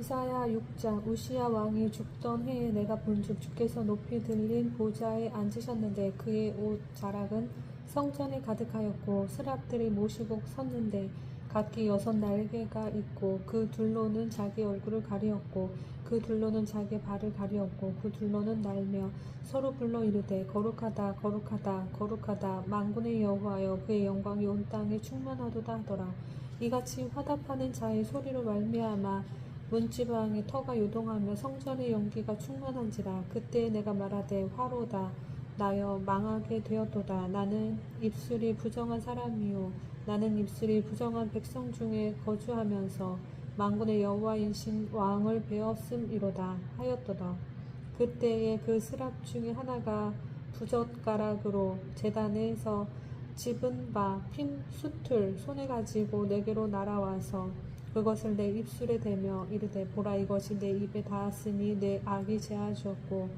이사야 6장 우시야 왕이 죽던 해에 내가 본즉 주께서 높이 들린 보좌에 앉으셨는데 그의 옷 자락은 성전에 가득하였고 스랍들이 모시고 섰는데 각기 여섯 날개가 있고 그 둘로는 자기 얼굴을 가리었고 그 둘로는 자기 발을 가리었고 그 둘로는 날며 서로 불러 이르되 거룩하다 거룩하다 거룩하다. 만군의 여호와여 그의 영광이 온 땅에 충만하도다 하더라. 이같이 화답하는 자의 소리로 말미암아 문지방의 터가 요동하며 성전의 연기가 충만한지라 그때 내가 말하되 화로다. 나여 망하게 되었도다. 나는 입술이 부정한 사람이요. 나는 입술이 부정한 백성 중에 거주하면서 만군의 여호와이신 왕을 배웠음이로다 하였도다. 그때에 그 스랍 중에 하나가 부젓가락으로 재단에서 집은 바핀 숯을 손에 가지고 내게로 날아와서 그것을 내 입술에 대며 이르되 보라 이것이 내 입에 닿았으니 내 악이 제하주었고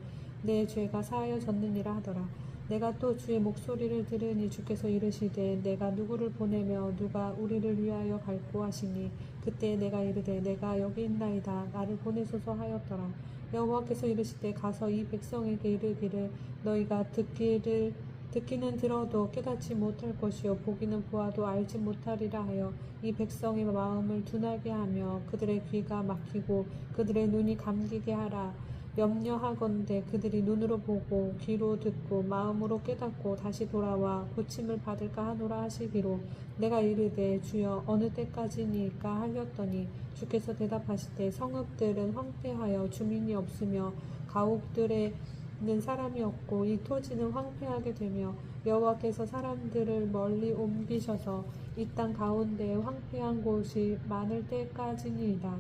내 죄가 사하여졌느니라 하더라. 내가 또 주의 목소리를 들으니 주께서 이르시되 내가 누구를 보내며 누가 우리를 위하여 갈고 하시니? 그때 내가 이르되 내가 여기 있나이다. 나를 보내소서 하였더라. 여호와께서 이르시되 가서 이 백성에게 이르기를 너희가 듣기를 듣기는 들어도 깨닫지 못할 것이요. 보기는 보아도 알지 못하리라 하여 이 백성의 마음을 둔하게 하며 그들의 귀가 막히고 그들의 눈이 감기게 하라. 염려하건대 그들이 눈으로 보고 귀로 듣고 마음으로 깨닫고 다시 돌아와 고침을 받을까 하노라 하시기로 내가 이르되 주여 어느 때까지니까 하였더니 주께서 대답하시되 성읍들은 황폐하여 주민이 없으며 가옥들에 는 사람이 없고 이 토지는 황폐하게 되며 여호와께서 사람들을 멀리 옮기셔서 이 땅 가운데에 황폐한 곳이 많을 때까지니이다.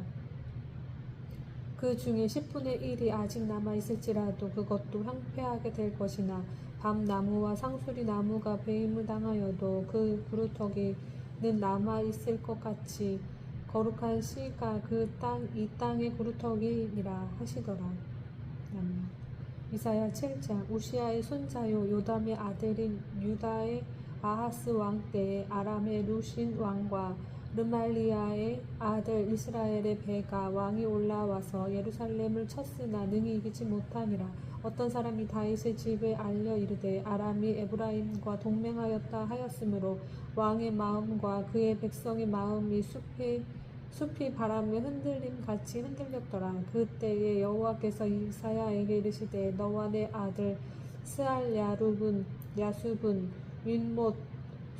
그 중에 10분의 1이 아직 남아 있을지라도 그것도 황폐하게 될 것이나 밤나무와 상수리 나무가 배임을 당하여도 그 구루터기는 남아 있을 것 같이 거룩한 씨가 그 땅 이 땅의 구루터기니라 하시더라. 아멘. 이사야 7장 우시아의 손자요 요담의 아들인 유다의 아하스 왕 때에 아람의 루신 왕과 르말리아의 아들 이스라엘의 배가 왕이 올라와서 예루살렘을 쳤으나 능히 이기지 못하니라. 어떤 사람이 다윗의 집에 알려 이르되 아람이 에브라임과 동맹하였다 하였으므로 왕의 마음과 그의 백성의 마음이 숲이 숲이 바람에 흔들림 같이 흔들렸더라. 그때에 여호와께서 이사야에게 이르시되 너와 내 아들 스알 야룹은 야숲은 윗못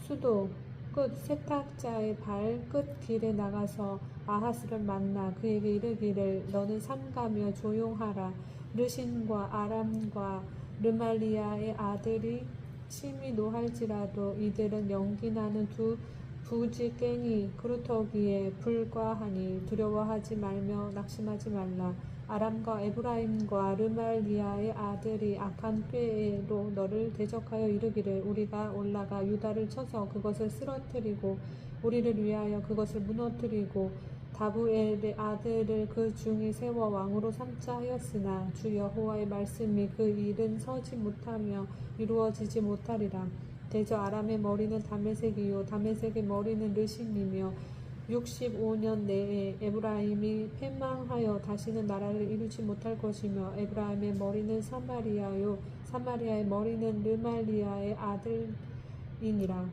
수도 끝 세탁자의 발끝 길에 나가서 아하스를 만나 그에게 이르기를 너는 삼가며 조용하라. 르신과 아람과 르말리아의 아들이 심히 노할지라도 이들은 연기나는 두 부지깽이 그루터기에 불과하니 두려워하지 말며 낙심하지 말라. 아람과 에브라임과 르말리아의 아들이 악한 꾀로 너를 대적하여 이르기를 우리가 올라가 유다를 쳐서 그것을 쓰러뜨리고 우리를 위하여 그것을 무너뜨리고 다부엘의 아들을 그 중에 세워 왕으로 삼자 하였으나 주 여호와의 말씀이 그 일은 서지 못하며 이루어지지 못하리라 대저 아람의 머리는 다메색이요. 다메색의 머리는 르신이며 65년 내에 에브라임이 패망하여 다시는 나라를 이루지 못할 것이며 에브라임의 머리는 사마리아요. 사마리아의 머리는 르말리아의 아들이니라.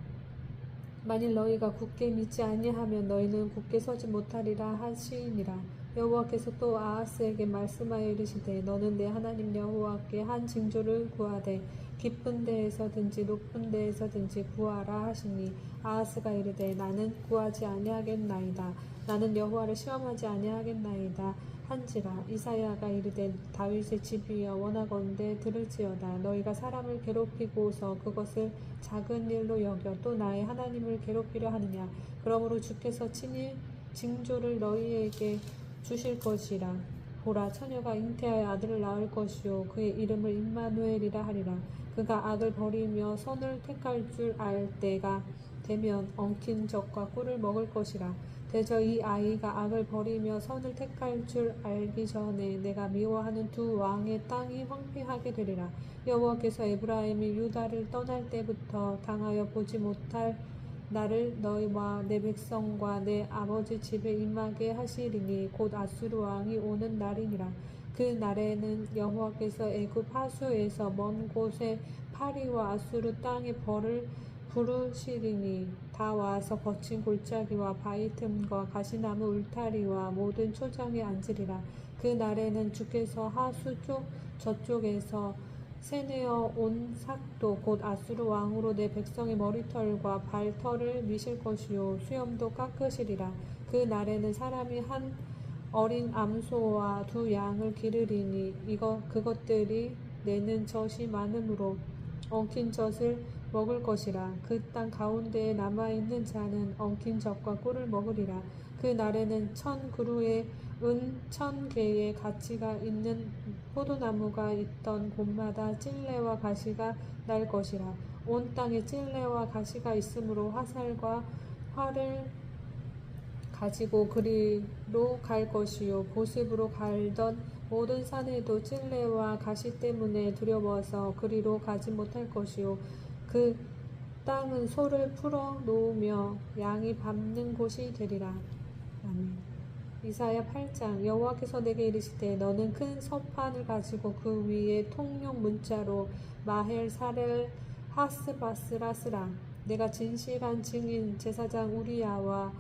만일 너희가 굳게 믿지 아니하면 너희는 굳게 서지 못하리라 하시니라. 여호와께서 또 아하스에게 말씀하여 이르시되 너는 내 하나님 여호와께 한 징조를 구하되 깊은 데에서든지 높은 데에서든지 구하라 하시니 아하스가 이르되 나는 구하지 아니하겠나이다. 나는 여호와를 시험하지 아니하겠나이다. 한지라 이사야가 이르되 다윗의 집이여 원하건대 들을지어다. 너희가 사람을 괴롭히고서 그것을 작은 일로 여겨 또 나의 하나님을 괴롭히려 하느냐? 그러므로 주께서 친히 징조를 너희에게 주실 것이라. 보라 처녀가 잉태하여 아들을 낳을 것이요. 그의 이름을 임마누엘이라 하리라 그가 악을 버리며 선을 택할 줄 알 때가 되면 엉킨 적과 꿀을 먹을 것이라 대저 이 아이가 악을 버리며 선을 택할 줄 알기 전에 내가 미워하는 두 왕의 땅이 황폐하게 되리라 여호와께서 에브라임이 유다를 떠날 때부터 당하여 보지 못할 나를 너희와 내 백성과 내 아버지 집에 임하게 하시리니 곧 아수르 왕이 오는 날이니라. 그 날에는 여호와께서 애굽 하수에서 먼 곳에 파리와 아수르 땅의 벌을 부르시리니 다 와서 거친 골짜기와 바위 틈과 가시나무 울타리와 모든 초장에 앉으리라. 그 날에는 주께서 하수 쪽 저쪽에서 세내어 온 삭도 곧 아수르 왕으로 내 백성의 머리털과 발털을 미실 것이요 수염도 깎으시리라. 그 날에는 사람이 한 어린 암소와 두 양을 기르리니 이거 그것들이 내는 젖이 많으므로 엉킨 젖을 먹을 것이라. 그 땅 가운데에 남아 있는 자는 엉킨 젖과 꿀을 먹으리라. 그 날에는 천 그루의 은 천 개의 가치가 있는 포도나무가 있던 곳마다 찔레와 가시가 날 것이라. 온 땅에 찔레와 가시가 있으므로 화살과 활을 가지고 그리 로 갈 것이요. 보습으로 갈던 모든 산에도 찔레와 가시 때문에 두려워서 그리로 가지 못할 것이요. 그 땅은 소를 풀어 놓으며 양이 밟는 곳이 되리라. 아멘. 이사야 8장. 여호와께서 내게 이르시되 너는 큰 서판을 가지고 그 위에 통용 문자로 마헬 사렐 하스바스라 쓰라. 내가 진실한 증인 제사장 우리야와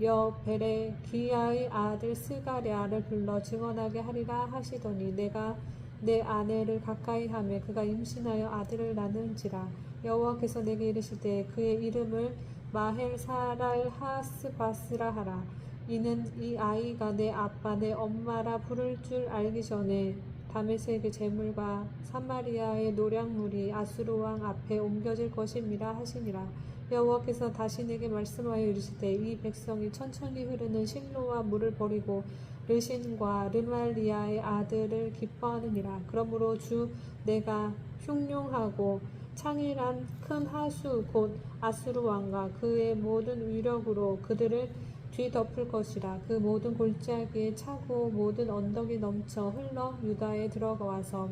여벨의 기야의 아들 스가랴를 불러 증언하게 하리라 하시더니 내가 내 아내를 가까이 하며 그가 임신하여 아들을 낳는지라. 여호와께서 내게 이르시되 그의 이름을 마헬 사랄 하스바스라 하라. 이는 이 아이가 내 아빠 내 엄마라 부를 줄 알기 전에 다메섹의 재물과 사마리아의 노량물이 아수르 왕 앞에 옮겨질 것임이라 하시니라 여호와께서 다시 내게 말씀하여 이르시되 이 백성이 천천히 흐르는 실로와 물을 버리고 르신과 르말리아의 아들을 기뻐하느니라. 그러므로 주 내가 흉룡하고 창일한 큰 하수 곧 아수르 왕과 그의 모든 위력으로 그들을 뒤덮을 것이라. 그 모든 골짜기에 차고 모든 언덕이 넘쳐 흘러 유다에 들어가서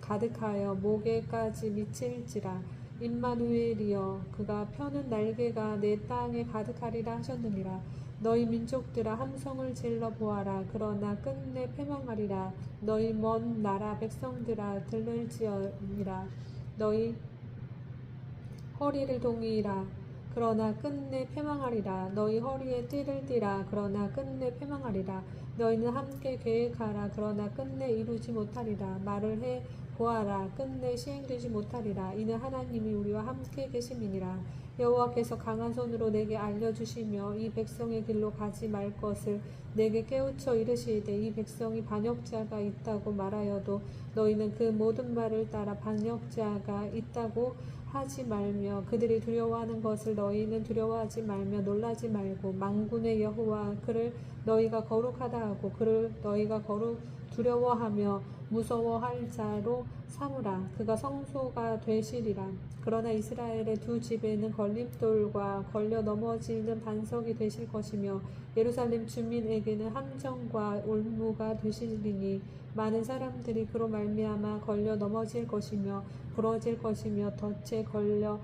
가득하여 목에까지 미칠지라 임마누엘이여 그가 펴는 날개가 내 땅에 가득하리라 하셨느니라. 너희 민족들아 함성을 질러 보아라. 그러나 끝내 패망하리라. 너희 먼 나라 백성들아 들을지어니라. 너희 허리를 동이라 그러나 끝내 패망하리라. 너희 허리에 띠를 띠라. 그러나 끝내 패망하리라. 너희는 함께 계획하라. 그러나 끝내 이루지 못하리라. 말을 해 보아라. 끝내 시행되지 못하리라. 이는 하나님이 우리와 함께 계심이니라. 여호와께서 강한 손으로 내게 알려주시며 이 백성의 길로 가지 말 것을 내게 깨우쳐 이르시되 이 백성이 반역자가 있다고 말하여도 너희는 그 모든 말을 따라 반역자가 있다고 하지 말며 그들이 두려워하는 것을 너희는 두려워하지 말며 놀라지 말고 망군의 여호와 그를 너희가 거룩하다 하고 그를 너희가 거룩 두려워하며 무서워할 자로 삼으라. 그가 성소가 되시리라. 그러나 이스라엘의 두 집에는 걸림돌과 걸려 넘어지는 반석이 되실 것이며 예루살렘 주민에게는 함정과 올무가 되시리니 많은 사람들이 그로 말미암아 걸려 넘어질 것이며 부러질 것이며 덫에 걸려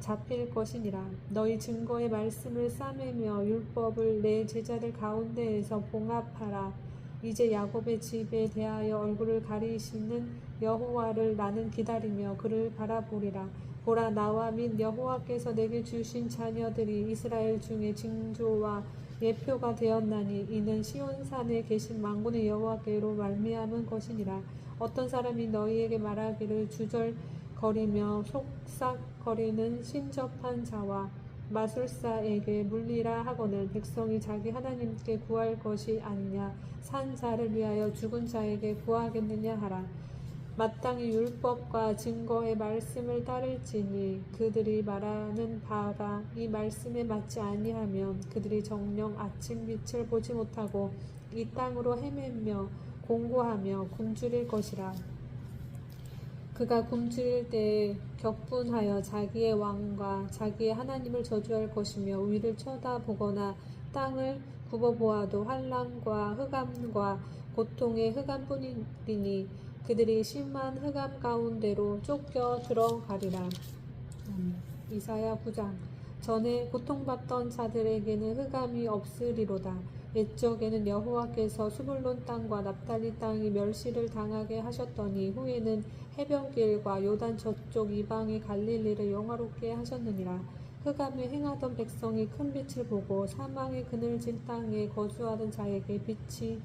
잡힐 것이니라. 너희 증거의 말씀을 싸매며 율법을 내 제자들 가운데에서 봉합하라 이제 야곱의 집에 대하여 얼굴을 가리시는 여호와를 나는 기다리며 그를 바라보리라. 보라 나와 및 여호와께서 내게 주신 자녀들이 이스라엘 중에 징조와 예표가 되었나니 이는 시온산에 계신 망군의 여호와께로 말미암은 것이니라. 어떤 사람이 너희에게 말하기를 주절거리며 속삭거리는 신접한 자와 마술사에게 물리라 하거늘 백성이 자기 하나님께 구할 것이 아니냐. 산 자를 위하여 죽은 자에게 구하겠느냐 하라. 마땅히 율법과 증거의 말씀을 따를지니 그들이 말하는 바가 이 말씀에 맞지 아니하면 그들이 정령 아침 빛을 보지 못하고 이 땅으로 헤매며 공고하며 굶주릴 것이라 그가 굶주릴 때에 격분하여 자기의 왕과 자기의 하나님을 저주할 것이며 위를 쳐다보거나 땅을 굽어보아도 환란과 흑암과 고통의 흑암뿐이니 그들이 심한 흑암 가운데로 쫓겨 들어가리라. 음, 이사야 9장 전에 고통받던 자들에게는 흑암이 없으리로다. 옛적에는 여호와께서 수불론 땅과 납달리 땅이 멸시를 당하게 하셨더니 후에는 해변길과 요단 저쪽 이방의 갈릴리를 영화롭게 하셨느니라. 흑암에 행하던 백성이 큰 빛을 보고 사망의 그늘진 땅에 거주하던 자에게 빛이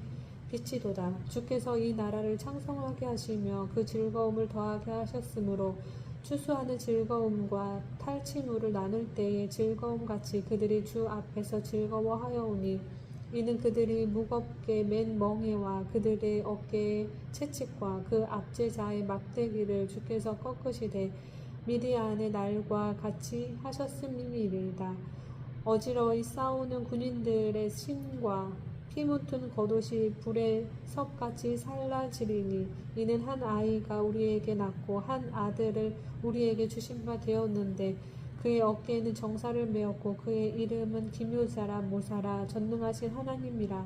빛이도다. 주께서 이 나라를 창성하게 하시며 그 즐거움을 더하게 하셨으므로 추수하는 즐거움과 탈취물을 나눌 때의 즐거움 같이 그들이 주 앞에서 즐거워하여오니 이는 그들이 무겁게 맨 멍에와 그들의 어깨의 채찍과 그 압제자의 막대기를 주께서 꺾으시되 미디안의 날과 같이 하셨음이니이다. 어지러이 싸우는 군인들의 신과 피 묻은 겉옷이 불의 섭같이 살라지리니 이는 한 아이가 우리에게 낳고 한 아들을 우리에게 주신 바 되었는데 그의 어깨에는 정사를 메었고 그의 이름은 기묘자라 모사라 전능하신 하나님이라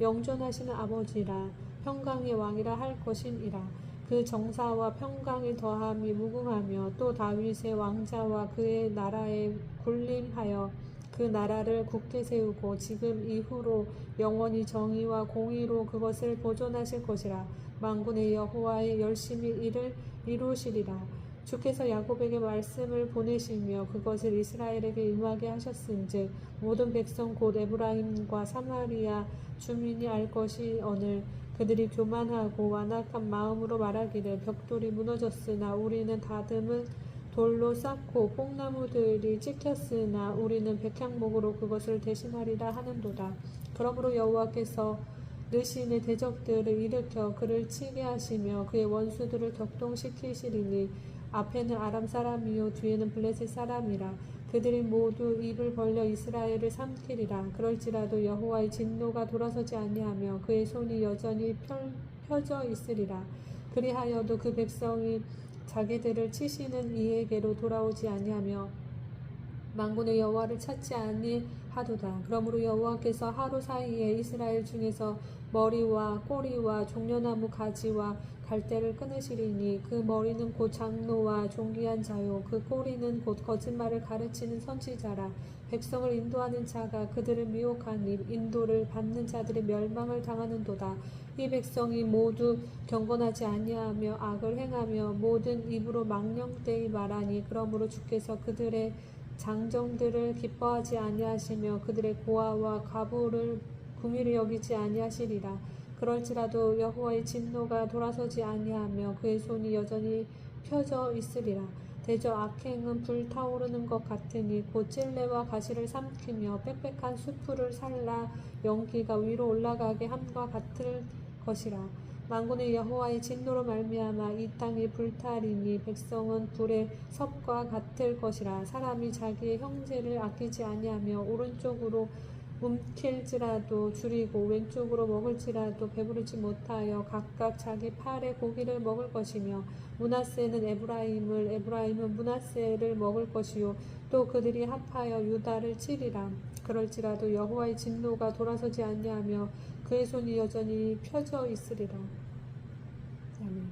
영존하시는 아버지라 평강의 왕이라 할 것이니라. 그 정사와 평강을 더함이 무궁하며 또 다윗의 왕자와 그의 나라에 군림하여 그 나라를 굳게 세우고 지금 이후로 영원히 정의와 공의로 그것을 보존하실 것이라. 만군의 여호와의 열심히 일을 이루시리라 주께서 야곱에게 말씀을 보내시며 그것을 이스라엘에게 임하게 하셨은즉 모든 백성 곧 에브라임과 사마리아 주민이 알 것이 오늘 그들이 교만하고 완악한 마음으로 말하기를 벽돌이 무너졌으나 우리는 다듬은 돌로 쌓고 뽕나무들이 찍혔으나 우리는 백향목으로 그것을 대신하리라 하는도다. 그러므로 여호와께서 느신의 대적들을 일으켜 그를 치게 하시며 그의 원수들을 격동시키시리니 앞에는 아람 사람이요 뒤에는 블레셋 사람이라 그들이 모두 입을 벌려 이스라엘을 삼키리라 그럴지라도 여호와의 진노가 돌아서지 아니하며 그의 손이 여전히 펼, 펴져 있으리라 그리하여도 그 백성이 자기들을 치시는 이에게로 돌아오지 아니하며 만군의 여호와를 찾지 아니하도다. 그러므로 여호와께서 하루 사이에 이스라엘 중에서 머리와 꼬리와 종려나무 가지와 갈대를 끊으시리니 그 머리는 곧 장로와 존귀한 자요. 그 꼬리는 곧 거짓말을 가르치는 선지자라. 백성을 인도하는 자가 그들을 미혹하니 인도를 받는 자들의 멸망을 당하는도다. 이 백성이 모두 경건하지 아니하며 악을 행하며 모든 입으로 망령되이 말하니 그러므로 주께서 그들의 장정들을 기뻐하지 아니하시며 그들의 고아와 가부를 궁일히 여기지 아니하시리라 그럴지라도 여호와의 진노가 돌아서지 아니하며 그의 손이 여전히 펴져 있으리라. 대저 악행은 불타오르는 것 같으니 곧 찔레와 가시를 삼키며 빽빽한 수풀을 살라. 연기가 위로 올라가게 함과 같을 것이라. 만군의 여호와의 진노로 말미암아 이 땅이 불타리니 백성은 불의 섭과 같을 것이라. 사람이 자기의 형제를 아끼지 아니하며 오른쪽으로 움킬지라도 줄이고 왼쪽으로 먹을지라도 배부르지 못하여 각각 자기 팔에 고기를 먹을 것이며 문하세는 에브라임을 에브라임은 문하세를 먹을 것이요. 또 그들이 합하여 유다를 치리라. 그럴지라도 여호와의 진노가 돌아서지 아니하며 그의 손이 여전히 펴져 있으리라. 아멘.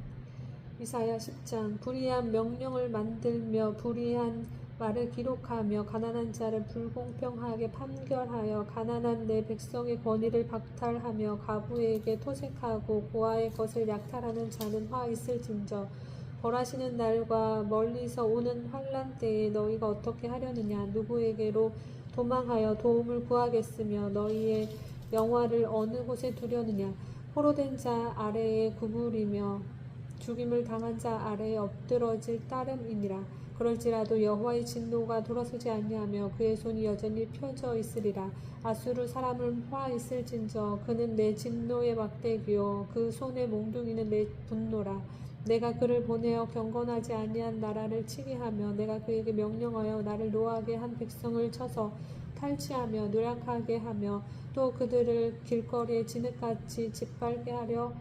이사야 10장. 불의한 명령을 만들며 불의한 말을 기록하며 가난한 자를 불공평하게 판결하여 가난한 내 백성의 권위를 박탈하며 가부에게 토색하고 고아의 것을 약탈하는 자는 화 있을진저. 벌하시는 날과 멀리서 오는 환란 때에 너희가 어떻게 하려느냐? 누구에게로 도망하여 도움을 구하겠으며 너희의 영화를 어느 곳에 두려느냐? 포로된 자 아래에 구부리며 죽임을 당한 자 아래에 엎드러질 따름이니라 그럴지라도 여호와의 진노가 돌아서지 아니하며 그의 손이 여전히 펴져 있으리라. 아수르 사람을 화 있을진저 그는 내 진노의 막대기요. 그 손의 몽둥이는 내 분노라. 내가 그를 보내어 경건하지 아니한 나라를 치게 하며 내가 그에게 명령하여 나를 노하게 한 백성을 쳐서 탈취하며 노력하게 하며 또 그들을 길거리에 진흙같이 짓밟게 하려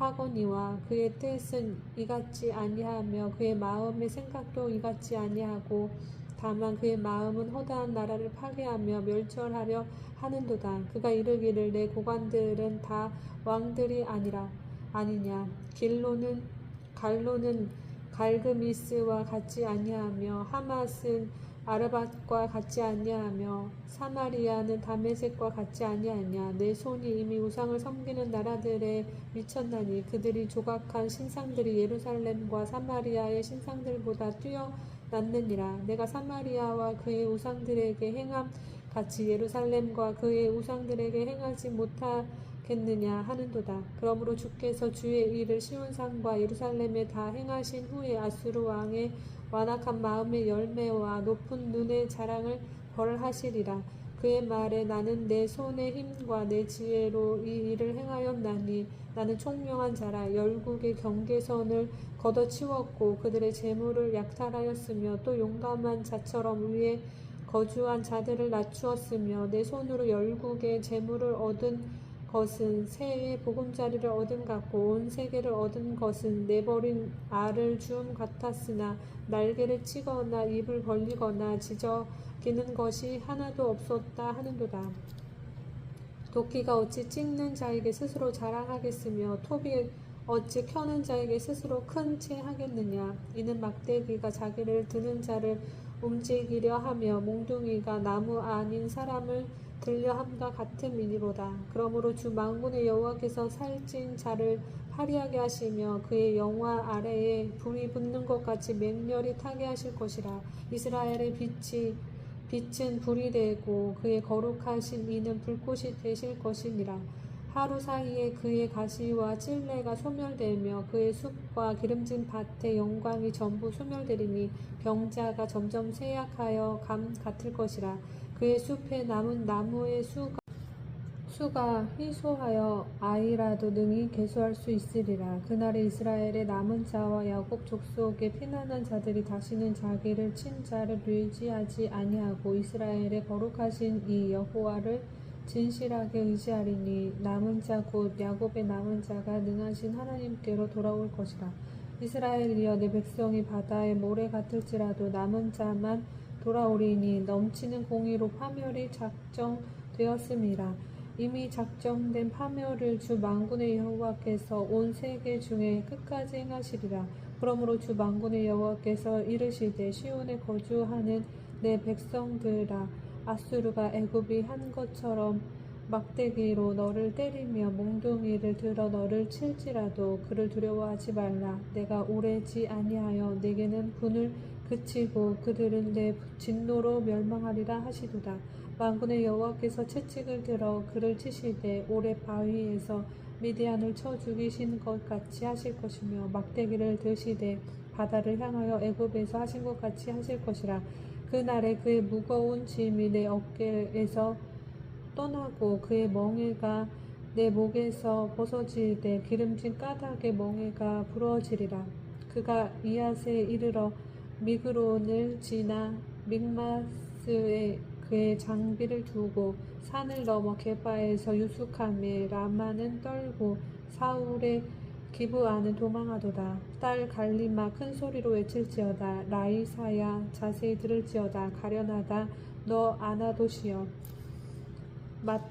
하거니와 그의 뜻은 이같지 아니하며 그의 마음의 생각도 이같지 아니하고 다만 그의 마음은 허다한 나라를 파괴하며 멸절하려 하는도다. 그가 이르기를 내 고관들은 다 왕들이 아니라 아니냐 길로는 갈로는 갈그미스와 같지 아니하며 하맛은 아르밧과 같지 아니하며 사마리아는 다메섹과 같지 아니하냐? 내 손이 이미 우상을 섬기는 나라들에 미쳤나니 그들이 조각한 신상들이 예루살렘과 사마리아의 신상들보다 뛰어났느니라. 내가 사마리아와 그의 우상들에게 행함 같이 예루살렘과 그의 우상들에게 행하지 못하 겠느냐 하는도다 그러므로 주께서 주의 일을 시온산과 예루살렘에 다 행하신 후에 아수르 왕의 완악한 마음의 열매와 높은 눈의 자랑을 벌하시리라. 그의 말에 나는 내 손의 힘과 내 지혜로 이 일을 행하였나니 나는 총명한 자라 열국의 경계선을 걷어치웠고 그들의 재물을 약탈하였으며 또 용감한 자처럼 위에 거주한 자들을 낮추었으며 내 손으로 열국의 재물을 얻은 것은 새의 보금자리를 얻은 같고 온 세계를 얻은 것은 내버린 알을 주음 같았으나 날개를 치거나 입을 벌리거나 지저귀는 것이 하나도 없었다 하는도다. 도끼가 어찌 찍는 자에게 스스로 자랑하겠으며 톱이 어찌 켜는 자에게 스스로 큰 채 하겠느냐 이는 막대기가 자기를 드는 자를 움직이려 하며 몽둥이가 나무 아닌 사람을 들려함과 같음이니로다. 그러므로 주 만군의 여호와께서 살찐 자를 파리하게 하시며 그의 영화 아래에 불이 붙는 것 같이 맹렬히 타게 하실 것이라. 이스라엘의 빛이 빛은 불이 되고 그의 거룩하신 이는 불꽃이 되실 것이니라. 하루 사이에 그의 가시와 찔레가 소멸되며 그의 숲과 기름진 밭의 영광이 전부 소멸되리니 병자가 점점 쇠약하여 감 같을 것이라. 그의 숲에 남은 나무의 수가, 수가 희소하여 아이라도 능히 개수할 수 있으리라. 그날에 이스라엘의 남은 자와 야곱 족속의 피난한 자들이 다시는 자기를 친 자를 의지하지 아니하고 이스라엘의 거룩하신 이 여호와를 진실하게 의지하리니 남은 자 곧 야곱의 남은 자가 능하신 하나님께로 돌아올 것이라. 이스라엘이여 내 백성이 바다의 모래 같을지라도 남은 자만 돌아오리니 넘치는 공의로 파멸이 작정되었음이라. 이미 작정된 파멸을 주 만군의 여호와께서 온 세계 중에 끝까지 행하시리라. 그러므로 주 만군의 여호와께서 이르시되 시온에 거주하는 내 백성들아 아수르가 애굽이 한 것처럼 막대기로 너를 때리며 몽둥이를 들어 너를 칠지라도 그를 두려워하지 말라. 내가 오래지 아니하여 내게는 분을 그치고 그들은 내 진노로 멸망하리라 하시도다. 만군의 여호와께서 채찍을 들어 그를 치시되 오래 바위에서 미디안을 쳐 죽이신 것 같이 하실 것이며 막대기를 드시되 바다를 향하여 애굽에서 하신 것 같이 하실 것이라. 그날에 그의 무거운 짐이 내 어깨에서 떠나고 그의 멍에가 내 목에서 벗어질 때 기름진 까닭의 멍에가 부러지리라. 그가 이앗에 이르러 미그론을 지나 믹마스에 그의 장비를 두고 산을 넘어 게바에서 유숙함에 라마는 떨고 사울의 기브아는 도망하도다. 딸 갈리마 큰 소리로 외칠지어다. 라이사야 자세히 들을지어다. 가련하다. 너 아나도시여. 맛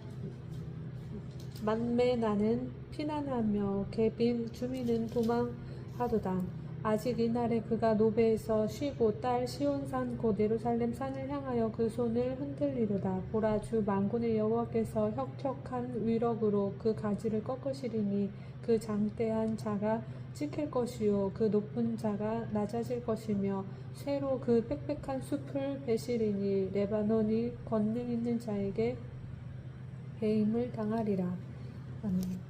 만매 나는 피난하며 개빈 주민은 도망하도다. 아직 이날에 그가 노베에서 쉬고 딸 시온산 곧 예루살렘 산을 향하여 그 손을 흔들리로다. 보라 주 만군의 여호와께서 혁혁한 위력으로 그 가지를 꺾으시리니 그 장대한 자가 찍힐 것이요 그 높은 자가 낮아질 것이며 새로 그 빽빽한 숲을 베시리니 레바논이 권능 있는 자에게 배임을 당하리라. 아멘.